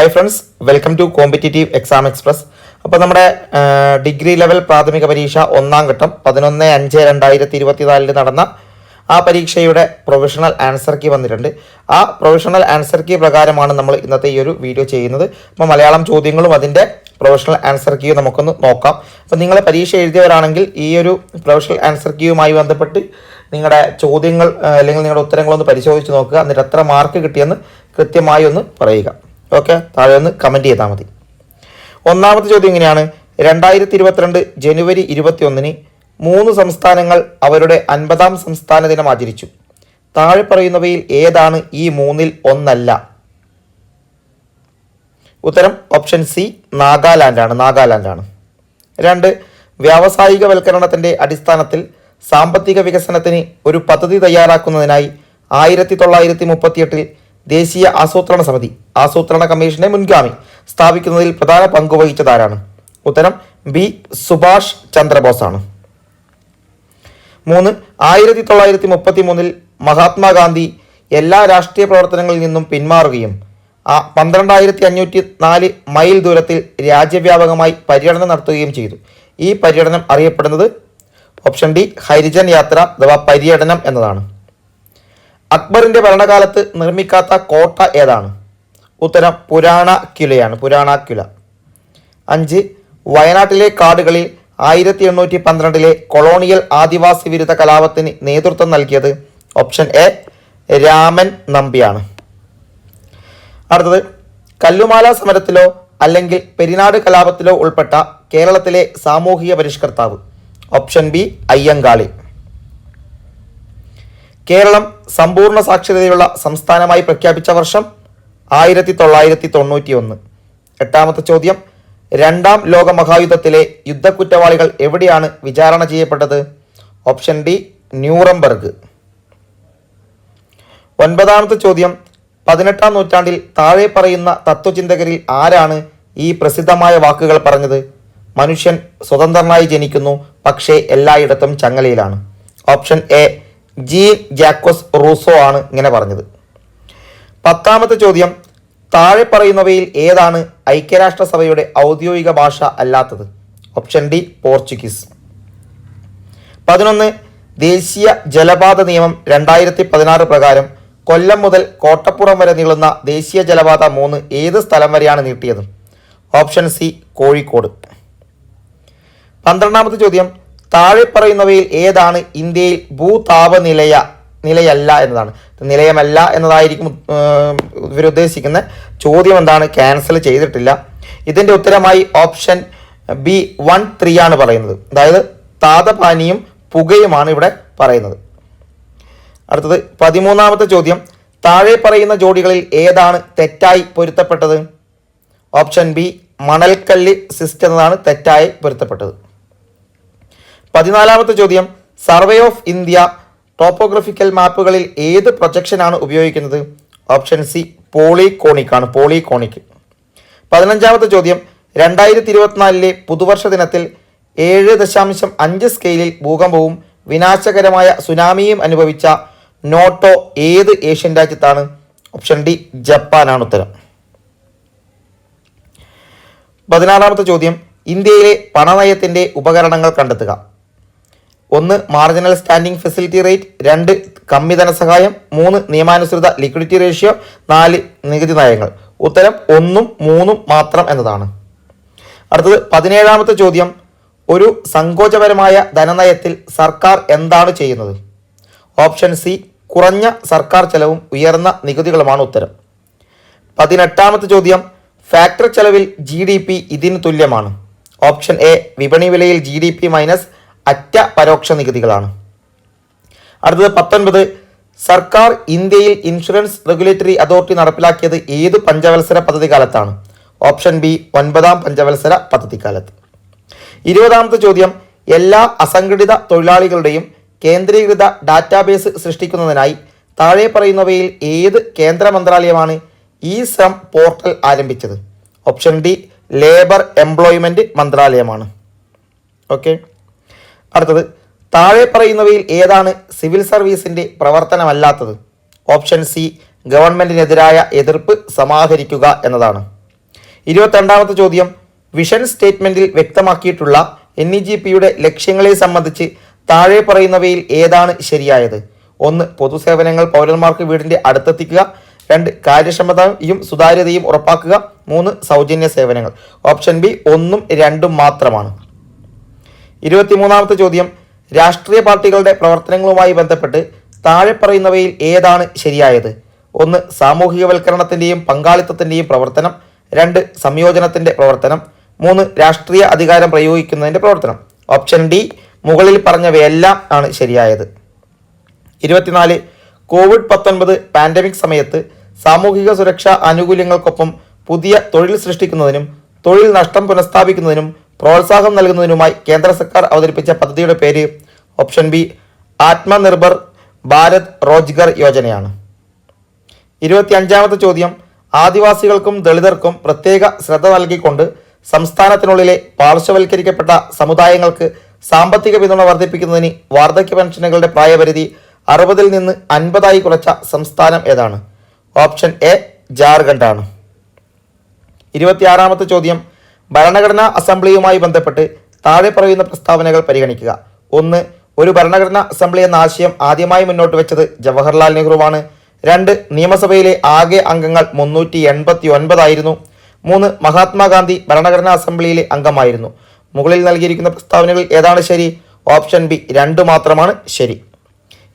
Hi friends welcome to competitive exam express അപ്പോൾ നമ്മുടെ degree level പ്രാഥമിക പരീക്ഷ ഒന്നാം ഘട്ടം പതിനൊന്ന് അഞ്ച് രണ്ടായിരത്തി ഇരുപത്തിനാലിൽ നടന്ന ആ പരീക്ഷയുടെ പ്രൊഫഷണൽ ആൻസർ കീ വന്നിട്ടുണ്ട്. ആ പ്രൊഫഷണൽ ആൻസർ കീ പ്രകാരമാണ് നമ്മൾ ഇന്നത്തെ ഈ ഒരു വീഡിയോ ചെയ്യുന്നത്. അപ്പോൾ മലയാളം ചോദ്യങ്ങളും അതിന്റെ പ്രൊഫഷണൽ ആൻസർ കീയും നമുക്കൊന്ന് നോക്കാം. അപ്പോൾ നിങ്ങൾ പരീക്ഷ എഴുതിയവരാണെങ്കിൽ ഈ ഒരു പ്രൊഫഷണൽ ആൻസർ കീയുമായി ബന്ധപ്പെട്ട് നിങ്ങളുടെ ചോദ്യങ്ങൾ അല്ലെങ്കിൽ നിങ്ങളുടെ ഉത്തരങ്ങളൊന്ന് പരിശോധിച്ച് നോക്കുക. എന്നിട്ട് എത്ര മാർക്ക് കിട്ടിയെന്ന് കൃത്യമായി ഒന്ന് പറയുക. ഓക്കെ? താഴെ ഒന്ന് കമന്റ് ചെയ്താൽ മതി. ഒന്നാമത്തെ ചോദ്യം ഇങ്ങനെയാണ്. രണ്ടായിരത്തി ഇരുപത്തിരണ്ട് ജനുവരി ഇരുപത്തി ഒന്നിന് മൂന്ന് സംസ്ഥാനങ്ങൾ അവരുടെ അൻപതാം സംസ്ഥാന ദിനം ആചരിച്ചു. താഴെ പറയുന്നവയിൽ ഏതാണ് ഈ മൂന്നിൽ ഒന്നല്ല? ഉത്തരം ഓപ്ഷൻ സി നാഗാലാൻഡാണ് നാഗാലാൻഡാണ്. രണ്ട് വ്യാവസായികവൽക്കരണത്തിന്റെ അടിസ്ഥാനത്തിൽ സാമ്പത്തിക വികസനത്തിന് ഒരു പദ്ധതി തയ്യാറാക്കുന്നതിനായി ആയിരത്തി തൊള്ളായിരത്തി മുപ്പത്തിയെട്ടിൽ ദേശീയ ആസൂത്രണ സമിതി ആസൂത്രണ കമ്മീഷനെ മുൻഗാമി സ്ഥാപിക്കുന്നതിൽ പ്രധാന പങ്ക് വഹിച്ചതാരാണ്? ഉത്തരം ബി സുഭാഷ് ചന്ദ്രബോസാണ്. മൂന്ന് ആയിരത്തി തൊള്ളായിരത്തി മുപ്പത്തി മൂന്നിൽ മഹാത്മാഗാന്ധി എല്ലാ രാഷ്ട്രീയ പ്രവർത്തനങ്ങളിൽ നിന്നും പിന്മാറുകയും ആ പന്ത്രണ്ടായിരത്തി അഞ്ഞൂറ്റി നാല് മൈൽ ദൂരത്തിൽ രാജ്യവ്യാപകമായി പര്യടനം നടത്തുകയും ചെയ്തു. ഈ പര്യടനം അറിയപ്പെടുന്നത് ഓപ്ഷൻ ഡി ഹരിജൻ യാത്ര അഥവാ പര്യടനം എന്നതാണ്. അക്ബറിന്റെ ഭരണകാലത്ത് നിർമ്മിക്കാത്ത കോട്ട ഏതാണ്? ഉത്തരം പുരാണ കിലയാണ് പുരാണ കില അഞ്ച് വയനാട്ടിലെ കാടുകളിൽ ആയിരത്തി എണ്ണൂറ്റി പന്ത്രണ്ടിലെ കൊളോണിയൽ ആദിവാസി വിരുദ്ധ കലാപത്തിന് നേതൃത്വം നൽകിയത് ഓപ്ഷൻ എ രാമൻ നമ്പിയാണ്. അടുത്തത് കല്ലുമാല സമരത്തിലോ അല്ലെങ്കിൽ പെരിനാട് കലാപത്തിലോ ഉൾപ്പെട്ട കേരളത്തിലെ സാമൂഹിക പരിഷ്കർത്താവ്. Option B Ayyankali. കേരളം സമ്പൂർണ സാക്ഷരതയുള്ള സംസ്ഥാനമായി പ്രഖ്യാപിച്ച വർഷം ആയിരത്തി തൊള്ളായിരത്തി തൊണ്ണൂറ്റി ഒന്ന് എട്ടാമത്തെ ചോദ്യം രണ്ടാം ലോക മഹായുദ്ധത്തിലെ യുദ്ധക്കുറ്റവാളികൾ എവിടെയാണ് വിചാരണ ചെയ്യപ്പെട്ടത്? Option D Nuremberg. ഒൻപതാമത്തെ ചോദ്യം പതിനെട്ടാം നൂറ്റാണ്ടിൽ താഴെ പറയുന്ന തത്വചിന്തകരിൽ ആരാണ് ഈ പ്രസിദ്ധമായ വാക്കുകൾ പറഞ്ഞത്? മനുഷ്യൻ സ്വതന്ത്രനായി ജനിക്കുന്നു പക്ഷേ എല്ലായിടത്തും ചങ്ങലയിലാണ്. Option A Jean Jacques Rousseau ആണ് ഇങ്ങനെ പറഞ്ഞത്. പത്താമത്തെ ചോദ്യം താഴെ പറയുന്നവയിൽ ഏതാണ് ഐക്യരാഷ്ട്രസഭയുടെ ഔദ്യോഗിക ഭാഷ അല്ലാത്തത്? Option D Portuguese. പതിനൊന്ന് ദേശീയ ജലപാത നിയമം രണ്ടായിരത്തി പതിനാറ് പ്രകാരം കൊല്ലം മുതൽ കോട്ടപ്പുറം വരെ നീളുന്ന ദേശീയ ജലപാത മൂന്ന് ഏത് സ്ഥലം വരെയാണ് നീട്ടിയത്? Option C Kozhikode. പന്ത്രണ്ടാമത്തെ ചോദ്യം താഴെ പറയുന്നവയിൽ ഏതാണ് ഇന്ത്യയിൽ ഭൂതാപനിലയ നിലയല്ല എന്നതാണ്. നിലയമല്ല എന്നതായിരിക്കും ഇവരുദ്ദേശിക്കുന്ന ചോദ്യം എന്താണ്? ക്യാൻസൽ ചെയ്തിട്ടില്ല. ഇതിന്റെ ഉത്തരമായി ഓപ്ഷൻ ബി വൺ ത്രീ ആണ് പറയുന്നത്. അതായത് താതപാനിയും പുകയുമാണ് ഇവിടെ പറയുന്നത്. അടുത്തത് പതിമൂന്നാമത്തെ ചോദ്യം. താഴെ പറയുന്ന ജോഡികളിൽ ഏതാണ് തെറ്റായി പൊരുത്തപ്പെട്ടത്? ഓപ്ഷൻ ബി മണൽക്കല്ല് സിസ്റ്റം എന്നതാണ് തെറ്റായി പൊരുത്തപ്പെട്ടത്. പതിനാലാമത്തെ ചോദ്യം. സർവേ ഓഫ് ഇന്ത്യ ടോപ്പോഗ്രഫിക്കൽ മാപ്പുകളിൽ ഏത് പ്രൊജക്ഷനാണ് ഉപയോഗിക്കുന്നത്? ഓപ്ഷൻ സി പോളികോണിക് ആണ്. പോളികോണിക് പതിനഞ്ചാമത്തെ ചോദ്യം. രണ്ടായിരത്തി ഇരുപത്തിനാലിലെ പുതുവർഷ ദിനത്തിൽ ഏഴ് ദശാംശം അഞ്ച് സ്കെയിലിൽ ഭൂകമ്പവും വിനാശകരമായ സുനാമിയും അനുഭവിച്ച നോട്ടോ ഏത് ഏഷ്യൻ രാജ്യത്താണ്? ഓപ്ഷൻ ഡി ജപ്പാനാണ് ഉത്തരം. പതിനാറാമത്തെ ചോദ്യം. ഇന്ത്യയിലെ പണനയത്തിന്റെ ഉപകരണങ്ങൾ കണ്ടെത്തുക. ഒന്ന് മാർജിനൽ സ്റ്റാൻഡിംഗ് ഫെസിലിറ്റി റേറ്റ് രണ്ട് കമ്മി ധനസഹായം മൂന്ന് നിയമാനുസൃത ലിക്വിഡിറ്റി റേഷ്യോ നാല് നികുതി നയങ്ങൾ. ഉത്തരം ഒന്നും മൂന്നും മാത്രം എന്നതാണ്. അടുത്തത് പതിനേഴാമത്തെ ചോദ്യം. ഒരു സങ്കോചപരമായ ധനനയത്തിൽ സർക്കാർ എന്താണ് ചെയ്യുന്നത്? ഓപ്ഷൻ സി കുറഞ്ഞ സർക്കാർ ചെലവും ഉയർന്ന നികുതികളുമാണ് ഉത്തരം. പതിനെട്ടാമത്തെ ചോദ്യം. ഫാക്ടറി ചെലവിൽ ജി ഡി പി ഇതിന് തുല്യമാണ്. ഓപ്ഷൻ എ വിപണി വിലയിൽ ജി ഡി പി മൈനസ് അറ്റ പരോക്ഷ നികുതികളാണ്. അടുത്തത് പത്തൊൻപത് സർക്കാർ ഇന്ത്യയിൽ ഇൻഷുറൻസ് റെഗുലേറ്ററി അതോറിറ്റി നടപ്പിലാക്കിയത് ഏത് പഞ്ചവത്സര പദ്ധതി കാലത്താണ് ഓപ്ഷൻ ബി ഒൻപതാം പഞ്ചവത്സര പദ്ധതി കാലത്ത് ഇരുപതാമത്തെ ചോദ്യം എല്ലാ അസംഘടിത തൊഴിലാളികളുടെയും കേന്ദ്രീകൃത ഡാറ്റാബേസ് സൃഷ്ടിക്കുന്നതിനായി താഴെ പറയുന്നവയിൽ ഏത് കേന്ദ്ര മന്ത്രാലയമാണ് ഇ ശ്രം പോർട്ടൽ ആരംഭിച്ചത്? ഓപ്ഷൻ ഡി ലേബർ എംപ്ലോയ്മെന്റ് മന്ത്രാലയമാണ്. ഓക്കെ. അടുത്തത് താഴെ പറയുന്നവയിൽ ഏതാണ് സിവിൽ സർവീസിന്റെ പ്രവർത്തനമല്ലാത്തത്? ഓപ്ഷൻ സി ഗവൺമെന്റിനെതിരായ എതിർപ്പ് സമാഹരിക്കുക എന്നതാണ്. ഇരുപത്തിരണ്ടാമത്തെ ചോദ്യം വിഷൻ സ്റ്റേറ്റ്മെന്റിൽ വ്യക്തമാക്കിയിട്ടുള്ള എൻ ഇ ജി പിയുടെ ലക്ഷ്യങ്ങളെ സംബന്ധിച്ച് താഴെ പറയുന്നവയിൽ ഏതാണ് ശരിയായത്? ഒന്ന് പൊതുസേവനങ്ങൾ പൗരന്മാർക്ക് വീടിന്റെ അടുത്തെത്തിക്കുക. രണ്ട് കാര്യക്ഷമതയും സുതാര്യതയും ഉറപ്പാക്കുക. മൂന്ന് സൗജന്യ സേവനങ്ങൾ. ഓപ്ഷൻ ബി ഒന്നും രണ്ടും മാത്രമാണ്. ഇരുപത്തിമൂന്നാമത്തെ ചോദ്യം. രാഷ്ട്രീയ പാർട്ടികളുടെ പ്രവർത്തനങ്ങളുമായി ബന്ധപ്പെട്ട് താഴെ പറയുന്നവയിൽ ഏതാണ് ശരിയായത്? ഒന്ന് സാമൂഹികവൽക്കരണത്തിന്റെയും പങ്കാളിത്തത്തിന്റെയും പ്രവർത്തനം. രണ്ട് സംയോജനത്തിന്റെ പ്രവർത്തനം. മൂന്ന് രാഷ്ട്രീയ അധികാരം പ്രയോഗിക്കുന്നതിന്റെ പ്രവർത്തനം. ഓപ്ഷൻ ഡി മുകളിൽ പറഞ്ഞവയെല്ലാം ആണ് ശരിയായത്. ഇരുപത്തിനാല് കോവിഡ് പത്തൊൻപത് പാൻഡമിക് സമയത്ത് സാമൂഹിക സുരക്ഷാ ആനുകൂല്യങ്ങൾക്കൊപ്പം പുതിയ തൊഴിൽ സൃഷ്ടിക്കുന്നതിനും തൊഴിൽ നഷ്ടം പുനഃസ്ഥാപിക്കുന്നതിനും പ്രോത്സാഹനം നൽകുന്നതിനുമായി കേന്ദ്ര സർക്കാർ അവതരിപ്പിച്ച പദ്ധതിയുടെ പേര് ഓപ്ഷൻ ബി ആത്മനിർഭർ ഭാരത് റോജ്ഗർ യോജനയാണ്. ഇരുപത്തി അഞ്ചാമത്തെ ചോദ്യം ആദിവാസികൾക്കും ദളിതർക്കും പ്രത്യേക ശ്രദ്ധ നൽകിക്കൊണ്ട് സംസ്ഥാനത്തിനുള്ളിലെ പാർശ്വവൽക്കരിക്കപ്പെട്ട സമുദായങ്ങൾക്ക് സാമ്പത്തിക പിന്തുണ വർദ്ധിപ്പിക്കുന്നതിന് വാർദ്ധക്യ പെൻഷനുകളുടെ പ്രായപരിധി അറുപതിൽ നിന്ന് അൻപതായി കുറച്ച സംസ്ഥാനം ഏതാണ്? ഓപ്ഷൻ എ ജാർഖണ്ഡാണ്. ഇരുപത്തിയാറാമത്തെ ചോദ്യം ഭരണഘടനാ അസംബ്ലിയുമായി ബന്ധപ്പെട്ട് താഴെ പറയുന്ന പ്രസ്താവനകൾ പരിഗണിക്കുക. ഒന്ന് ഒരു ഭരണഘടനാ അസംബ്ലി എന്ന ആശയം ആദ്യമായി മുന്നോട്ട് വെച്ചത് ജവഹർലാൽ നെഹ്റുവാണ്. രണ്ട് നിയമസഭയിലെ ആകെ അംഗങ്ങൾ മുന്നൂറ്റി എൺപത്തി ഒൻപതായിരുന്നു മൂന്ന് മഹാത്മാഗാന്ധി ഭരണഘടനാ അസംബ്ലിയിലെ അംഗമായിരുന്നു. മുകളിൽ നൽകിയിരിക്കുന്ന പ്രസ്താവനകൾ ഏതാണ് ശരി? ഓപ്ഷൻ ബി രണ്ട് മാത്രമാണ് ശരി.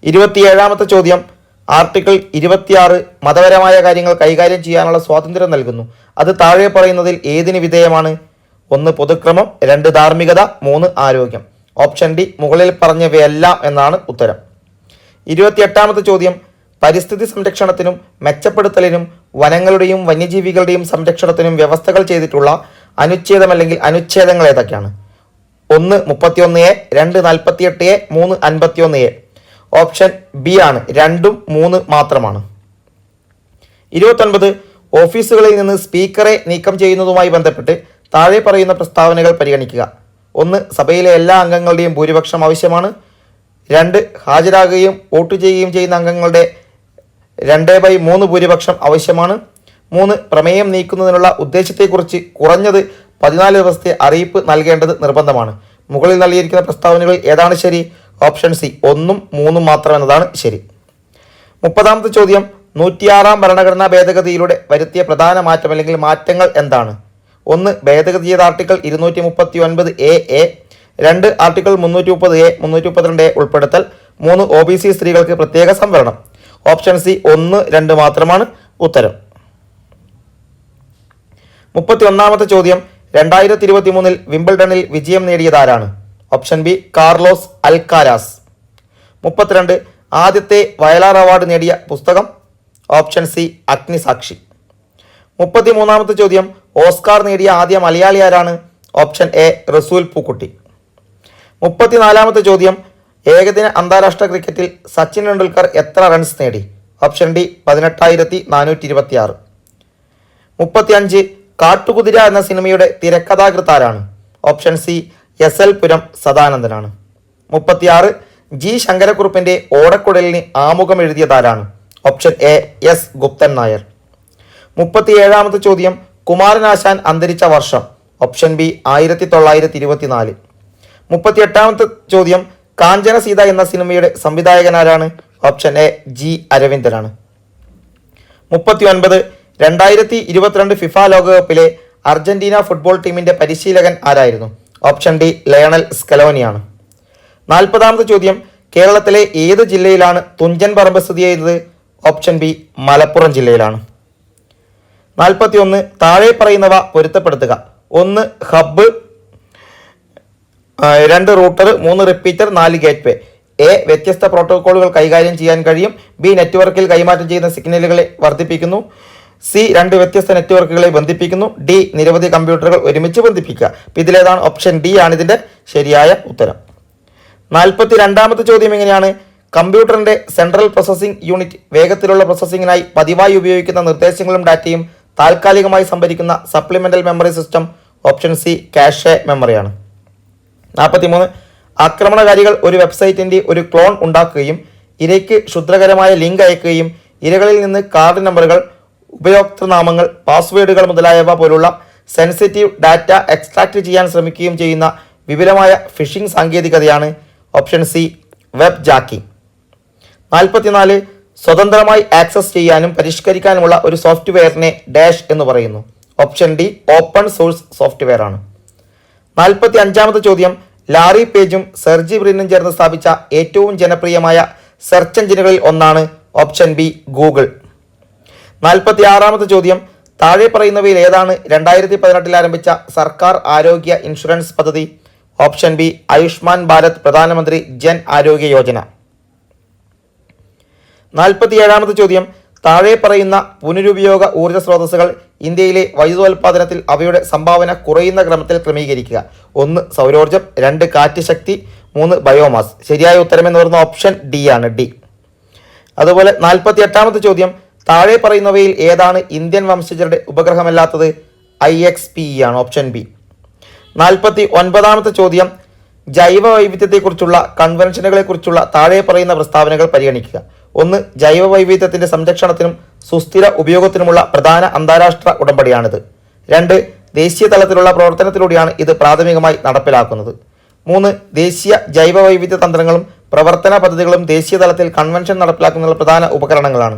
ഇരുപത്തിയേഴാമത്തെ ചോദ്യം ആർട്ടിക്കിൾ ഇരുപത്തിയാറ് മതപരമായ കാര്യങ്ങൾ കൈകാര്യം ചെയ്യാനുള്ള സ്വാതന്ത്ര്യം നൽകുന്നു. അത് താഴെ പറയുന്നതിൽ ഏതിന് വിധേയമാണ്? ഒന്ന് പൊതുക്രമം രണ്ട് ധാർമ്മികത മൂന്ന് ആരോഗ്യം. ഓപ്ഷൻ ഡി മുകളിൽ പറഞ്ഞവയെല്ലാം എന്നാണ് ഉത്തരം. ഇരുപത്തിയെട്ടാമത്തെ ചോദ്യം. പരിസ്ഥിതി സംരക്ഷണത്തിനും മെച്ചപ്പെടുത്തലിനും വനങ്ങളുടെയും വന്യജീവികളുടെയും സംരക്ഷണത്തിനും വ്യവസ്ഥകൾ ചെയ്തിട്ടുള്ള അനുച്ഛേദം അല്ലെങ്കിൽ അനുച്ഛേദങ്ങൾ ഏതൊക്കെയാണ്? ഒന്ന് മുപ്പത്തിയൊന്ന് എ രണ്ട് നാൽപ്പത്തിയെട്ട് എ മൂന്ന് അൻപത്തിയൊന്ന് എ. ഓപ്ഷൻ ബി ആണ്. രണ്ടും മൂന്ന് മാത്രമാണ്. ഇരുപത്തൊൻപത് ഓഫീസുകളിൽ നിന്ന് സ്പീക്കറെ നീക്കം ചെയ്യുന്നതുമായി ബന്ധപ്പെട്ട് താഴെ പറയുന്ന പ്രസ്താവനകൾ പരിഗണിക്കുക. ഒന്ന് സഭയിലെ എല്ലാ അംഗങ്ങളുടെയും ഭൂരിപക്ഷം ആവശ്യമാണ്. രണ്ട് ഹാജരാകുകയും വോട്ട് ചെയ്യുകയും ചെയ്യുന്ന അംഗങ്ങളുടെ രണ്ട് ബൈ മൂന്ന് ഭൂരിപക്ഷം ആവശ്യമാണ്. മൂന്ന് പ്രമേയം നീക്കുന്നതിനുള്ള ഉദ്ദേശത്തെക്കുറിച്ച് കുറഞ്ഞത് പതിനാല് ദിവസത്തെ അറിയിപ്പ് നൽകേണ്ടത് നിർബന്ധമാണ്. മുകളിൽ നൽകിയിരിക്കുന്ന പ്രസ്താവനകളിൽ ഏതാണ് ശരി? ഓപ്ഷൻ സി ഒന്നും മൂന്നും മാത്രം എന്നതാണ് ശരി. മുപ്പതാമത്തെ ചോദ്യം നൂറ്റിയാറാം ഭരണഘടനാ ഭേദഗതിയിലൂടെ വരുത്തിയ പ്രധാന മാറ്റം അല്ലെങ്കിൽ മാറ്റങ്ങൾ എന്താണ്? ഒന്ന് ഭേദഗതി ചെയ്ത ആർട്ടിക്കിൾ ഇരുന്നൂറ്റി മുപ്പത്തി ഒൻപത് എ എ രണ്ട് ആർട്ടിക്കിൾ മുന്നൂറ്റി മുപ്പത് എ മുന്നൂറ്റി മുപ്പത്തിരണ്ട് എ ഉൾപ്പെടുത്തൽ മൂന്ന് ഒ ബി സി സ്ത്രീകൾക്ക് പ്രത്യേക സംവരണം. ഓപ്ഷൻ സി ഒന്ന് രണ്ട് മാത്രമാണ് ഉത്തരം. മുപ്പത്തി ഒന്നാമത്തെ ചോദ്യം രണ്ടായിരത്തി ഇരുപത്തി മൂന്നിൽ വിംബിൾഡണിൽ വിജയം നേടിയതാരാണ് ഓപ്ഷൻ ബി കാർലോസ് അൽക്കാരാസ്. മുപ്പത്തിരണ്ട് ആദ്യത്തെ വയലാർ അവാർഡ് നേടിയ പുസ്തകം ഓപ്ഷൻ സി അഗ്നിസാക്ഷി. മുപ്പത്തി മൂന്നാമത്തെ ചോദ്യം ഓസ്കാർ നേടിയ ആദ്യ മലയാളി ആരാണ്? ഓപ്ഷൻ എ റസൂൽ പൂക്കുട്ടി. മുപ്പത്തിനാലാമത്തെ ചോദ്യം ഏകദിന അന്താരാഷ്ട്ര ക്രിക്കറ്റിൽ സച്ചിൻ ടെണ്ടുൽക്കർ എത്ര റൺസ് നേടി? ഓപ്ഷൻ ഡി പതിനെട്ടായിരത്തി നാനൂറ്റി ഇരുപത്തി ആറ് മുപ്പത്തിയഞ്ച് കാട്ടുകുതിര എന്ന സിനിമയുടെ തിരക്കഥാകൃത്താരാണ് option C S L Puram സദാനന്ദനാണ്. മുപ്പത്തിയാറ് ജി ശങ്കരക്കുറുപ്പിന്റെ ഓടക്കുടലിന് ആമുഖം എഴുതിയതാരാണ് option A S Guptan Nair. മുപ്പത്തിയേഴാമത്തെ ചോദ്യം കുമാരനാശാൻ അന്തരിച്ച വർഷം ഓപ്ഷൻ ബി ആയിരത്തി തൊള്ളായിരത്തി ഇരുപത്തിനാല് മുപ്പത്തിയെട്ടാമത്തെ ചോദ്യം കാഞ്ചന സീത എന്ന സിനിമയുടെ സംവിധായകനാരാണ് ഓപ്ഷൻ എ ജി അരവിന്ദനാണ്. മുപ്പത്തി ഒൻപത് രണ്ടായിരത്തി ഇരുപത്തിരണ്ട് ഫിഫ ലോകകപ്പിലെ അർജന്റീന ഫുട്ബോൾ ടീമിന്റെ പരിശീലകൻ ആരായിരുന്നു? ഓപ്ഷൻ ഡി ലയണൽ സ്കലോനിയാണ്. നാൽപ്പതാമത്തെ ചോദ്യം കേരളത്തിലെ ഏത് ജില്ലയിലാണ് തുഞ്ചൻ പറമ്പ് സ്ഥിതി ചെയ്യുന്നത്? ഓപ്ഷൻ ബി മലപ്പുറം ജില്ലയിലാണ്. നാൽപ്പത്തി ഒന്ന് താഴെ പറയുന്നവ പൊരുത്തപ്പെടുത്തുക. ഒന്ന് ഹബ്ബ് രണ്ട് റൂട്ടർ മൂന്ന് റിപ്പീറ്റർ നാല് ഗേറ്റ് വേ എ വ്യത്യസ്ത പ്രോട്ടോക്കോളുകൾ കൈകാര്യം ചെയ്യാൻ കഴിയും. ബി നെറ്റ്വർക്കിൽ കൈമാറ്റം ചെയ്യുന്ന സിഗ്നലുകളെ വർദ്ധിപ്പിക്കുന്നു. സി രണ്ട് വ്യത്യസ്ത നെറ്റ്വർക്കുകളെ ബന്ധിപ്പിക്കുന്നു. ഡി നിരവധി കമ്പ്യൂട്ടറുകൾ ഒരുമിച്ച് ബന്ധിപ്പിക്കുക. അപ്പം ഇതിലേതാണ് ഓപ്ഷൻ ഡി ആണ് ഇതിന്റെ ശരിയായ ഉത്തരം. നാൽപ്പത്തി രണ്ടാമത്തെ ചോദ്യം എങ്ങനെയാണ്? കമ്പ്യൂട്ടറിന്റെ സെൻട്രൽ പ്രോസസ്സിംഗ് യൂണിറ്റ് വേഗത്തിലുള്ള പ്രോസസ്സിംഗിനായി പതിവായി ഉപയോഗിക്കുന്ന നിർദ്ദേശങ്ങളും ഡാറ്റയും താൽക്കാലികമായി സംഭരിക്കുന്ന supplemental memory system option C cache മെമ്മറിയാണ് നാൽപ്പത്തിമൂന്ന് ആക്രമണകാരികൾ ഒരു വെബ്സൈറ്റിന്റെ ഒരു ക്ലോൺ ഉണ്ടാക്കുകയും ഇരയ്ക്ക് ക്ഷുദ്രകരമായ ലിങ്ക് അയക്കുകയും ഇരകളിൽ നിന്ന് കാർഡ് നമ്പറുകൾ ഉപയോക്തൃനാമങ്ങൾ പാസ്വേഡുകൾ മുതലായവ പോലുള്ള സെൻസിറ്റീവ് ഡാറ്റ എക്സ്ട്രാക്ട് ചെയ്യാൻ ശ്രമിക്കുകയും ചെയ്യുന്ന വിപുലമായ ഫിഷിംഗ് സാങ്കേതികതയാണ് ഓപ്ഷൻ സി വെബ് ജാക്കിംഗ് നാൽപ്പത്തിനാല് സ്വതന്ത്രമായി ആക്സസ് ചെയ്യാനും പരിഷ്കരിക്കാനുമുള്ള ഒരു സോഫ്റ്റ്വെയറിനെ ഡാഷ് എന്ന് പറയുന്നു. Option D open source software ആണ് നാൽപ്പത്തി അഞ്ചാമത്തെ ചോദ്യം. ലാറി പേജും സെർജി ബ്രിനും ചേർന്ന് സ്ഥാപിച്ച ഏറ്റവും ജനപ്രിയമായ സെർച്ച് എഞ്ചിനുകളിൽ ഒന്നാണ് ഓപ്ഷൻ ബി ഗൂഗിൾ. നാൽപ്പത്തി ആറാമത്തെ ചോദ്യം. താഴെ പറയുന്നവയിൽ ഏതാണ് രണ്ടായിരത്തി പതിനെട്ടിൽ ആരംഭിച്ച സർക്കാർ ആരോഗ്യ ഇൻഷുറൻസ് പദ്ധതി? ഓപ്ഷൻ ബി ആയുഷ്മാൻ ഭാരത് പ്രധാനമന്ത്രി ജൻ ആരോഗ്യ യോജന. നാൽപ്പത്തിയേഴാമത്തെ ചോദ്യം. താഴെ പറയുന്ന പുനരുപയോഗ ഊർജ സ്രോതസ്സുകൾ ഇന്ത്യയിലെ വൈദ്യുതോൽപാദനത്തിൽ അവയുടെ സംഭാവന കുറയുന്ന ക്രമത്തിൽ ക്രമീകരിക്കുക. ഒന്ന് സൗരോർജം രണ്ട് കാറ്റ് ശക്തി മൂന്ന് ബയോമാസ്. ശരിയായ ഉത്തരം എന്ന് പറയുന്ന ഓപ്ഷൻ ഡി ആണ് ഡി. അതുപോലെ നാൽപ്പത്തി എട്ടാമത്തെ ചോദ്യം. താഴെ പറയുന്നവയിൽ ഏതാണ് ഇന്ത്യൻ വംശജരുടെ ഉപഗ്രഹമല്ലാത്തത്? ഐ എക്സ് പി ആണ് ഓപ്ഷൻ ബി. നാൽപ്പത്തി ഒൻപതാമത്തെ ചോദ്യം. ജൈവ വൈവിധ്യത്തെക്കുറിച്ചുള്ള കൺവെൻഷനുകളെക്കുറിച്ചുള്ള താഴെ പറയുന്ന പ്രസ്താവനകൾ പരിഗണിക്കുക. ഒന്ന് ജൈവ വൈവിധ്യത്തിന്റെ സംരക്ഷണത്തിനും സുസ്ഥിര ഉപയോഗത്തിനുമുള്ള പ്രധാന അന്താരാഷ്ട്ര ഉടമ്പടിയാണിത്. രണ്ട് ദേശീയ തലത്തിലുള്ള പ്രവർത്തനത്തിലൂടെയാണ് ഇത് പ്രാഥമികമായി നടപ്പിലാക്കുന്നത്. മൂന്ന് ദേശീയ ജൈവ വൈവിധ്യ തന്ത്രങ്ങളും പ്രവർത്തന പദ്ധതികളും ദേശീയ തലത്തിൽ കൺവെൻഷൻ നടപ്പിലാക്കുന്നതിനുള്ള പ്രധാന ഉപകരണങ്ങളാണ്.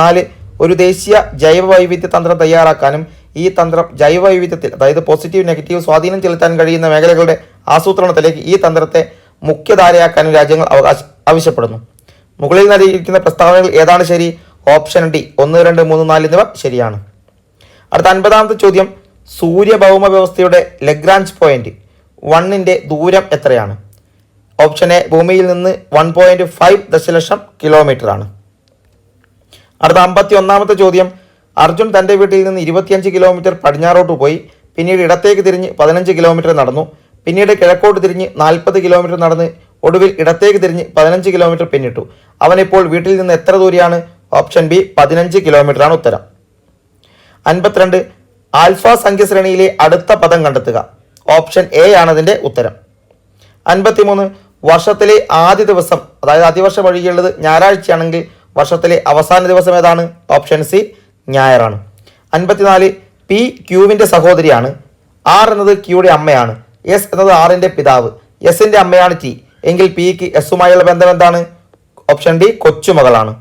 നാല് ഒരു ദേശീയ ജൈവ വൈവിധ്യ തന്ത്രം തയ്യാറാക്കാനും ഈ തന്ത്രം ജൈവ വൈവിധ്യത്തിൽ അതായത് പോസിറ്റീവ് നെഗറ്റീവ് സ്വാധീനം ചെലുത്താൻ കഴിയുന്ന മേഖലകളുടെ ആസൂത്രണത്തിലേക്ക് ഈ തന്ത്രത്തെ മുഖ്യധാരയാക്കാനും രാജ്യങ്ങൾ ആവശ്യപ്പെടുന്നു. മുകളിൽ നൽകിയിരിക്കുന്ന പ്രസ്താവനകൾ ഏതാണ് ശരി? ഓപ്ഷൻ ഡി ഒന്ന് രണ്ട് മൂന്ന് നാല് എന്നിവ ശരിയാണ്. അടുത്ത അൻപതാമത്തെ ചോദ്യം സൂര്യഭൗമ വ്യവസ്ഥയുടെ ലഗ്രാഞ്ച് പോയിന്റ് വണ്ണിന്റെ ദൂരം എത്രയാണ്? ഓപ്ഷൻ എ ഭൂമിയിൽ നിന്ന് വൺ പോയിന്റ് ഫൈവ് ദശലക്ഷം കിലോമീറ്റർ ആണ്. അടുത്ത അമ്പത്തി ഒന്നാമത്തെ ചോദ്യം അർജുൻ തന്റെ വീട്ടിൽ നിന്ന് ഇരുപത്തിയഞ്ച് കിലോമീറ്റർ പടിഞ്ഞാറോട്ട് പോയി പിന്നീട് ഇടത്തേക്ക് തിരിഞ്ഞ് പതിനഞ്ച് കിലോമീറ്റർ നടന്നു പിന്നീട് കിഴക്കോട്ട് തിരിഞ്ഞ് നാൽപ്പത് കിലോമീറ്റർ നടന്ന് ഒടുവിൽ ഇടത്തേക്ക് തിരിഞ്ഞ് പതിനഞ്ച് കിലോമീറ്റർ പിന്നിട്ടു. അവനിപ്പോൾ വീട്ടിൽ നിന്ന് എത്ര ദൂരെയാണ്? ഓപ്ഷൻ ബി പതിനഞ്ച് കിലോമീറ്റർ ആണ് ഉത്തരം. അൻപത്തിരണ്ട് ആൽഫ സംഖ്യശ്രേണിയിലെ അടുത്ത പദം കണ്ടെത്തുക. ഓപ്ഷൻ എ ആണ് അതിന്റെ ഉത്തരം. അൻപത്തിമൂന്ന് വർഷത്തിലെ ആദ്യ ദിവസം അതായത് അതിവർഷം ഒഴികെയുള്ളത് ഞായറാഴ്ചയാണെങ്കിൽ വർഷത്തിലെ അവസാന ദിവസം ഏതാണ്? ഓപ്ഷൻ സി ഞായറാണ്. അൻപത്തിനാല് പി ക്യൂവിന്റെ സഹോദരിയാണ്. ആർ എന്നത് ക്യൂയുടെ അമ്മയാണ്. എസ് എന്നത് ആറിന്റെ പിതാവ്. എസിന്റെ അമ്മയാണ് ടി എങ്കിൽ പിക്ക് എസുമായുള്ള ബന്ധം എന്താണ്? ഓപ്ഷൻ ഡി കൊച്ചുമകളാണ്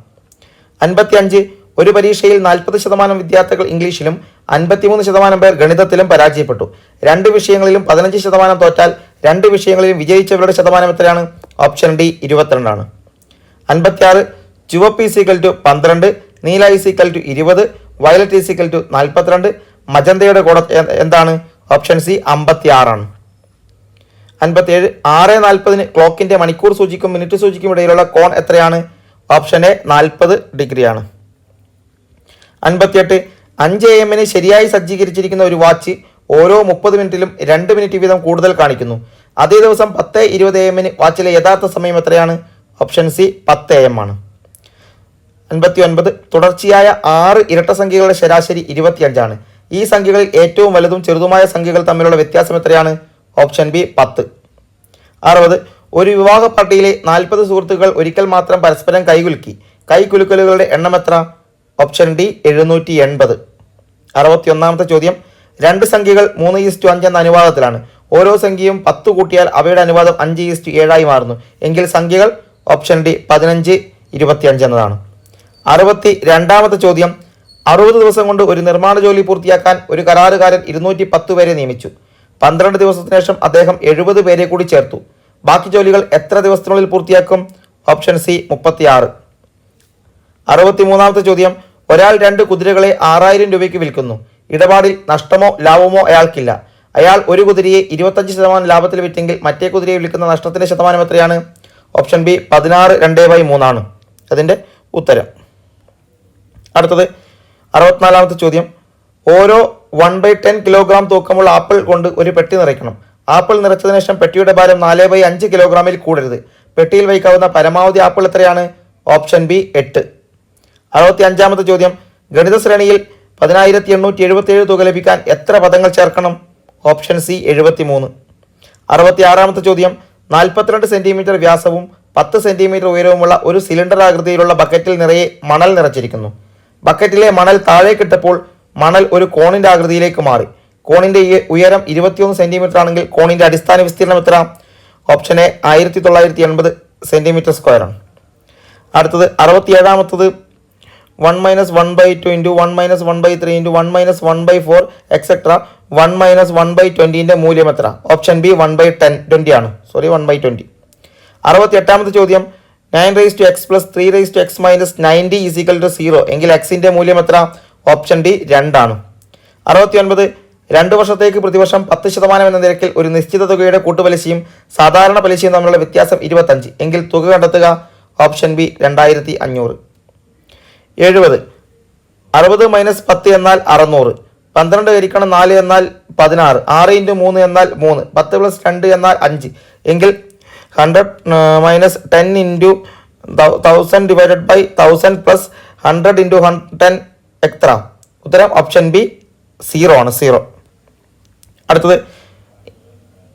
അൻപത്തിയഞ്ച് ഒരു പരീക്ഷയിൽ നാൽപ്പത് ശതമാനം വിദ്യാർത്ഥികൾ ഇംഗ്ലീഷിലും അൻപത്തിമൂന്ന് ശതമാനം പേർ ഗണിതത്തിലും പരാജയപ്പെട്ടു. രണ്ട് വിഷയങ്ങളിലും പതിനഞ്ച് ശതമാനം തോറ്റാൽ രണ്ട് വിഷയങ്ങളിലും വിജയിച്ചവരുടെ ശതമാനം എത്രയാണ്? ഓപ്ഷൻ ഡി ഇരുപത്തിരണ്ടാണ്. അൻപത്തിയാറ് ചുവപ്പ് ഈസിക്കൽ ടു പന്ത്രണ്ട് നീല ഈസിക്കൽ ടു ഇരുപത് വയലറ്റ് ഈസിക്കൽ ടു നാൽപ്പത്തിരണ്ട് മജന്തയുടെ കൂടെ എന്താണ്? ഓപ്ഷൻ സി അമ്പത്തി ആറാണ് അൻപത്തിയേഴ് ആറ് നാൽപ്പതിന് ക്ലോക്കിന്റെ മണിക്കൂർ സൂചിക്കും മിനിറ്റ് സൂചിക്കും ഇടയിലുള്ള കോൺ എത്രയാണ്? ഓപ്ഷൻ എ നാൽപ്പത് ഡിഗ്രിയാണ്. അൻപത്തിയെട്ട് അഞ്ച് എ എമ്മിന് ശരിയായി സജ്ജീകരിച്ചിരിക്കുന്ന ഒരു വാച്ച് ഓരോ മുപ്പത് മിനിറ്റിലും രണ്ട് മിനിറ്റ് വീതം കൂടുതൽ കാണിക്കുന്നു. അതേ ദിവസം പത്ത് ഇരുപത് എ എമ്മിന് വാച്ചിലെ യഥാർത്ഥ സമയം എത്രയാണ്? ഓപ്ഷൻ സി പത്ത് എ എം ആണ്. അൻപത്തി ഒൻപത് തുടർച്ചയായ ആറ് ഇരട്ട സംഖ്യകളുടെ ശരാശരി ഇരുപത്തിയഞ്ചാണ്. ഈ സംഖ്യകളിൽ ഏറ്റവും വലുതും ചെറുതുമായ സംഖ്യകൾ തമ്മിലുള്ള വ്യത്യാസം എത്രയാണ്? ഓപ്ഷൻ ബി പത്ത്. അറുപത് ഒരു വിവാഹ പാർട്ടിയിലെ നാൽപ്പത് സുഹൃത്തുക്കൾ ഒരിക്കൽ മാത്രം പരസ്പരം കൈകുലുക്കി. കൈകുലുക്കലുകളുടെ എണ്ണം എത്ര? ഓപ്ഷൻ ഡി എഴുന്നൂറ്റി എൺപത് അറുപത്തി ഒന്നാമത്തെ ചോദ്യം രണ്ട് സംഖ്യകൾ മൂന്ന് ഈസ്റ്റു അഞ്ച് എന്ന അനുപാതത്തിലാണ് ഓരോ സംഖ്യയും പത്ത് കൂട്ടിയാൽ അവയുടെ അനുപാതം അഞ്ച് ഈസ്റ്റു ഏഴായി മാറുന്നു. എങ്കിൽ സംഖ്യകൾ ഓപ്ഷൻ ഡി പതിനഞ്ച് ഇരുപത്തിയഞ്ച് എന്നതാണ്. അറുപത്തി രണ്ടാമത്തെ ചോദ്യം അറുപത് ദിവസം കൊണ്ട് ഒരു നിർമ്മാണ ജോലി പൂർത്തിയാക്കാൻ ഒരു കരാറുകാരൻ ഇരുന്നൂറ്റി പത്ത് പേരെ നിയമിച്ചു. പന്ത്രണ്ട് ദിവസത്തിന് ശേഷം അദ്ദേഹം എഴുപത് പേരെ കൂടി ചേർത്തു. ബാക്കി ജോലികൾ എത്ര ദിവസത്തിനുള്ളിൽ പൂർത്തിയാക്കും? ഓപ്ഷൻ സി മുപ്പത്തിയാറ്. അറുപത്തിമൂന്നാമത്തെ ചോദ്യം ഒരാൾ രണ്ട് കുതിരകളെ ആറായിരം രൂപയ്ക്ക് വിൽക്കുന്നു. ഇടപാടിൽ നഷ്ടമോ ലാഭമോ അയാൾക്കില്ല. അയാൾ ഒരു കുതിരയെ ഇരുപത്തഞ്ച് ശതമാനം ലാഭത്തിൽ വിറ്റെങ്കിൽ മറ്റേ കുതിരയെ വിൽക്കുന്ന നഷ്ടത്തിന്റെ ശതമാനം എത്രയാണ്? ഓപ്ഷൻ ബി പതിനാറ് രണ്ട് ബൈ മൂന്നാണ്. അതിന്റെ ഉത്തരം. അടുത്തത് അറുപത്തിനാലാമത്തെ ചോദ്യം ഓരോ വൺ ബൈ ടെൻ കിലോഗ്രാം തൂക്കമുള്ള ആപ്പിൾ കൊണ്ട് ഒരു പെട്ടി നിറയ്ക്കണം. ആപ്പിൾ നിറച്ചതിന് ശേഷം പെട്ടിയുടെ ഭാരം നാല് ബൈ അഞ്ച് കിലോഗ്രാമിൽ കൂടരുത്. പെട്ടിയിൽ വയ്ക്കാവുന്ന പരമാവധി ആപ്പിൾ എത്രയാണ്? ഓപ്ഷൻ ബി എട്ട്. അറുപത്തി അഞ്ചാമത്തെ ചോദ്യം. ഗണിത ശ്രേണിയിൽ പതിനായിരത്തി എണ്ണൂറ്റി എഴുപത്തി ഏഴ് തുക ലഭിക്കാൻ എത്ര പദങ്ങൾ ചേർക്കണം? ഓപ്ഷൻ സി എഴുപത്തി മൂന്ന് അറുപത്തി ആറാമത്തെ ചോദ്യം. നാൽപ്പത്തിരണ്ട് സെന്റിമീറ്റർ വ്യാസവും പത്ത് സെന്റിമീറ്റർ ഉയരവുമുള്ള ഒരു സിലിണ്ടർ ആകൃതിയിലുള്ള ബക്കറ്റിൽ നിറയെ മണൽ നിറച്ചിരിക്കുന്നു. ബക്കറ്റിലെ മണൽ താഴേക്കിട്ടപ്പോൾ മണൽ ഒരു കോണിന്റെ ആകൃതിയിലേക്ക് മാറി. കോണിന്റെ ഉയരം ഇരുപത്തിയൊന്ന് സെന്റിമീറ്റർ ആണെങ്കിൽ കോണിന്റെ അടിസ്ഥാന വിസ്തീർണം എത്ര ഓപ്ഷൻ എ ആയിരത്തി തൊള്ളായിരത്തി എൺപത് സെന്റിമീറ്റർ സ്ക്വയർ ആണ്. അടുത്തത് അറുപത്തിയേഴാമത്തത് one minus one by two into one minus one by three into one minus one by four etcetera one minus one by ട്വന്റീന്റെ മൂല്യം എത്ര option B one by ten twenty ആണ്. Sorry one by twenty അറുപത്തി എട്ടാമത്തെ ചോദ്യം. Nine raise to x plus three raise to x minus ninety is equal to zero. എങ്കിൽ എക്സിന്റെ മൂല്യം എത്ര ഓപ്ഷൻ ഡി രണ്ടാണ്. അറുപത്തി ഒൻപത് രണ്ട് വർഷത്തേക്ക് പ്രതിവർഷം പത്ത് ശതമാനം എന്ന നിരക്കിൽ ഒരു നിശ്ചിത തുകയുടെ കൂട്ടുപലിശയും സാധാരണ പലിശയും തമ്മിലുള്ള വ്യത്യാസം ഇരുപത്തഞ്ച്. എങ്കിൽ തുക കണ്ടെത്തുക. ഓപ്ഷൻ ബി രണ്ടായിരത്തി അഞ്ഞൂറ് എഴുപത് അറുപത് മൈനസ് പത്ത് എന്നാൽ അറുന്നൂറ്. പന്ത്രണ്ട് ഹരിക്കണം നാല് എന്നാൽ പതിനാറ്. ആറ് ഇന്റു മൂന്ന് എന്നാൽ മൂന്ന്. പത്ത് പ്ലസ് രണ്ട് എന്നാൽ അഞ്ച്. എങ്കിൽ hundred minus ten into thousand divided by thousand plus hundred into ഹൺ ten എത്ര? ഉത്തരം ഓപ്ഷൻ ബി സീറോ ആണ് സീറോ അടുത്തത്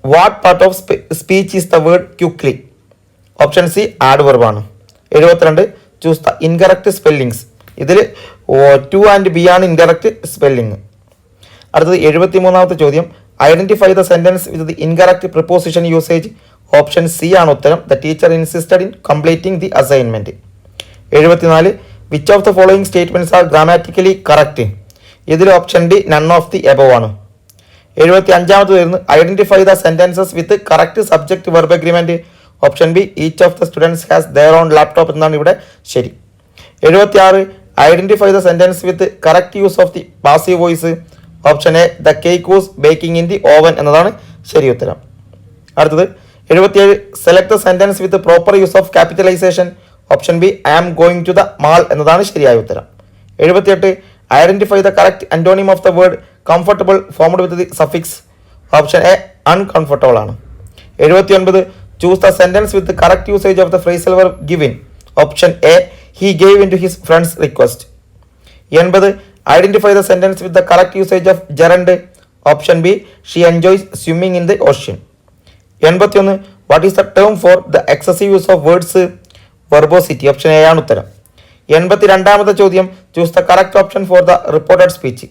what part of speech is the word quickly option C add വെർബാണ് എഴുപത്തിരണ്ട് ചൂസ് ദ ഇൻകറക്റ്റ് സ്പെല്ലിങ്സ് ഇതിൽ two and B ആണ് incorrect spelling അടുത്തത് എഴുപത്തി മൂന്നാമത്തെ ചോദ്യം. Identify the sentence with the incorrect preposition usage option C ആണ് ഉത്തരം. The teacher insisted in completing the assignment എഴുപത്തിനാല് which of the following statements are grammatically correct ഇതിൽ option D none of the above ആണ്. എഴുപത്തി അഞ്ചാമത് വരുന്നു. Identify the sentences with correct subject verb agreement option B each of the students has their own laptop എന്നാണ് ഇവിടെ ശരി. എഴുപത്തി ആറ് identify the sentence with correct use of the passive voice option A the cake was baking in the oven എന്നതാണ് ശരി ഉത്തരം. അടുത്തത് എഴുപത്തിയേഴ് select the sentence with proper use of capitalisation option B I am going to the mall എന്നതാണ് ശരിയായ ഉത്തരം. എഴുപത്തിയെട്ട് identify the correct antonym of the word comfortable formed with the suffix option A uncomfortable ആണ്. എഴുപത്തി ഒൻപത് choose the sentence with correct usage of the phrasal verb given option A he gave in to his friends request എൺപത് identify the sentence with the correct usage of gerund option B she enjoys swimming in the ocean എൺപത്തിയൊന്ന് what is the term for the excessive use of words verbosity option A ആണ് ഉത്തരം. എൺപത്തി രണ്ടാമത്തെ ചോദ്യം choose the correct option for the reported speech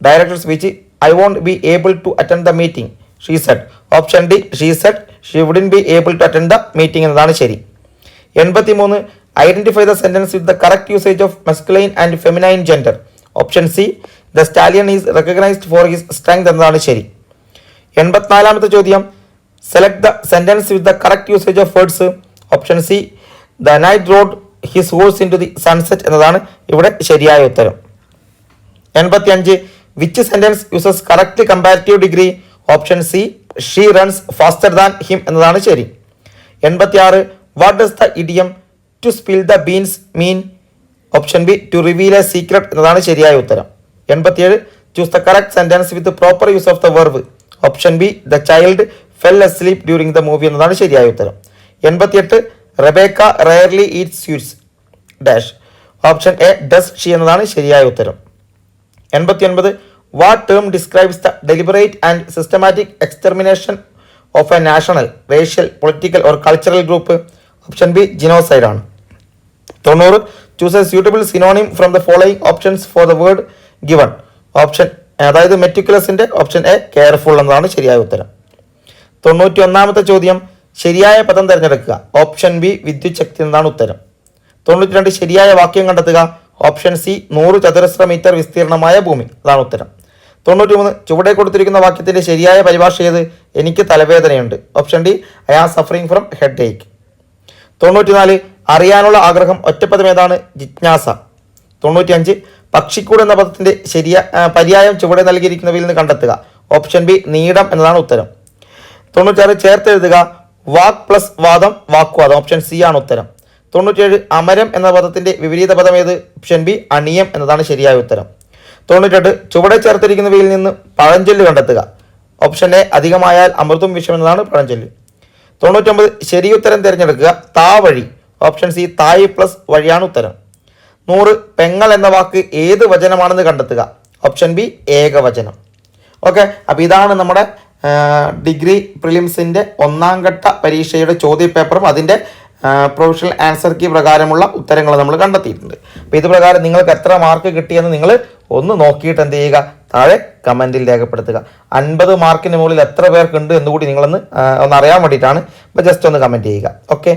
director speech I won't be able to attend the meeting she said option D she said she wouldn't be able to attend the meeting എന്നതാണ് ശരി. എൺപത്തി മൂന്ന് identify the sentence with the correct usage of masculine and feminine gender option C the stallion is recognised for his strength എന്നതാണ് ശരി. എൺപത്തിനാലാമത്തെ ചോദ്യം select the sentence with the correct usage of words option C the knight rode his horse into the sunset എന്നതാണ് ഇവിടെ ശരിയായ ഉത്തരം. എൺപത്തി അഞ്ച് which sentence uses correct comparative degree option C she runs faster than him എന്നതാണ് ശരി. എൺപത്തി ആറ് what does the idiom to spill the beans mean option B to reveal a secret എന്നതാണ് ശരിയായ ഉത്തരം. എൺപത്തിയേഴ്. Choose the correct sentence with proper use of the verb option B the child fell asleep during the movie എന്നതാണ് ശരിയായ ഉത്തരം. എൺപത്തിയെട്ട്. Rebecca rarely eat sweets dash. Option A does she എന്നതാണ് ശരിയായ ഉത്തരം. എൺപത്തി ഒൻപത് what term describes the deliberate and systematic extermination of a national racial political or cultural group. Option B genocide ആണ്. തൊണ്ണൂറ് choose a suitable synonym from the following options for the word given option അതായത് മെറ്റിക്കുലസിന്റെ option A careful എന്നതാണ് ശരിയായ ഉത്തരം. തൊണ്ണൂറ്റി ഒന്നാമത്തെ ചോദ്യം ശരിയായ പദം തിരഞ്ഞെടുക്കുക. ഓപ്ഷൻ ബി വിദ്യുത് ശക്തി എന്നതാണ് ഉത്തരം. തൊണ്ണൂറ്റി രണ്ട് ശരിയായ വാക്യം കണ്ടെത്തുക. ഓപ്ഷൻ സി നൂറ് ചതുരശ്ര മീറ്റർ വിസ്തീർണമായ ഭൂമി. അതാണ് ഉത്തരം. തൊണ്ണൂറ്റി മൂന്ന് ചുവടെ കൊടുത്തിരിക്കുന്ന വാക്യത്തിന്റെ ശരിയായ പരിഭാഷ ചെയ്ത് എനിക്ക് തലവേദനയുണ്ട്. Option D I am suffering from headache തൊണ്ണൂറ്റിനാല് അറിയാനുള്ള ആഗ്രഹം ഒറ്റപ്പദം ഏതാണ്? ജിജ്ഞാസ. തൊണ്ണൂറ്റിയഞ്ച് പക്ഷിക്കൂട് എന്ന പദത്തിന്റെ ശരിയ പര്യായം ചുവടെ നൽകിയിരിക്കുന്നവയിൽ നിന്ന് കണ്ടെത്തുക. ഓപ്ഷൻ ബി നീടം എന്നതാണ് ഉത്തരം. തൊണ്ണൂറ്റാറ് ചേർത്ത് എഴുതുക വാക്ക് പ്ലസ് വാദം വാക്വാദം ഓപ്ഷൻ സി ആണ് ഉത്തരം. തൊണ്ണൂറ്റേഴ് അമരം എന്ന പദത്തിന്റെ വിപരീത പദം ഏത്? ഓപ്ഷൻ ബി അണിയം എന്നതാണ് ശരിയായ ഉത്തരം. തൊണ്ണൂറ്റെട്ട് ചുവടെ ചേർത്തിരിക്കുന്നവയിൽ നിന്ന് പഴഞ്ചൊല്ല് കണ്ടെത്തുക. ഓപ്ഷൻ എ അധികമായാൽ അമൃതും വിഷം എന്നതാണ് പഴഞ്ചൊല്ല്. തൊണ്ണൂറ്റൊമ്പത് ശരി ഉത്തരം തിരഞ്ഞെടുക്കുക താ വഴി. ഓപ്ഷൻ സി തായ് പ്ലസ് വഴിയാണ് ഉത്തരം. നൂറ് പെങ്ങൾ എന്ന വാക്ക് ഏത് വചനമാണെന്ന് കണ്ടെത്തുക? ഓപ്ഷൻ ബി ഏകവചനം. ഓക്കെ അപ്പോൾ ഇതാണ് നമ്മുടെ ഡിഗ്രി പ്രിലിംസിന്റെ ഒന്നാം ഘട്ട പരീക്ഷയുടെ ചോദ്യപേപ്പറും അതിന്റെ പ്രൊഫഷണൽ ആൻസർ കീ പ്രകാരമുള്ള ഉത്തരങ്ങൾ നമ്മൾ കണ്ടെത്തിയിട്ടുണ്ട്. അപ്പോൾ ഇതുപ്രകാരം നിങ്ങൾക്ക് എത്ര മാർക്ക് കിട്ടിയെന്ന് നിങ്ങൾ ഒന്ന് നോക്കിയിട്ട് എന്ത് ചെയ്യുക? താഴെ കമന്റിൽ രേഖപ്പെടുത്തുക. അൻപത് മാർക്കിന് മുകളിൽ എത്ര പേർക്കുണ്ട് എന്നുകൂടി നിങ്ങളൊന്ന് ഒന്ന് അറിയാൻ വേണ്ടിയിട്ടാണ്. അപ്പോൾ ജസ്റ്റ് ഒന്ന് കമന്റ് ചെയ്യുക. ഓക്കെ